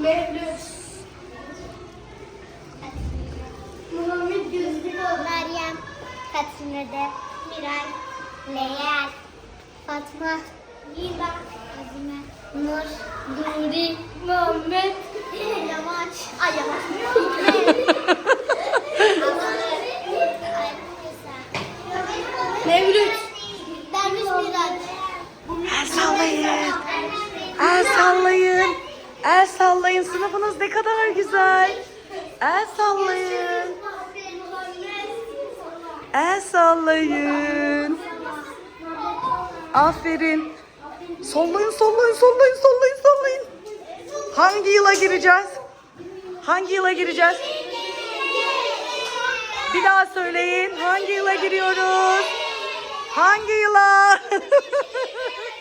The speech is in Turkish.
Mevlüt. Muhammed Gözlüoğlu. Meryem, Katinede, Miray, Leyel, Fatma, Lila, Azime, Nur, Nuri. Muhammed. Yamaç, Ay Yamaç. Mevlüt. sallayın. Sınıfınız ne kadar güzel. El sallayın. El sallayın. Aferin. Sollayın, sollayın, sollayın, sollayın, sollayın. Hangi yıla gireceğiz? Hangi yıla gireceğiz? Bir daha söyleyin. Hangi yıla giriyoruz? Hangi yıla?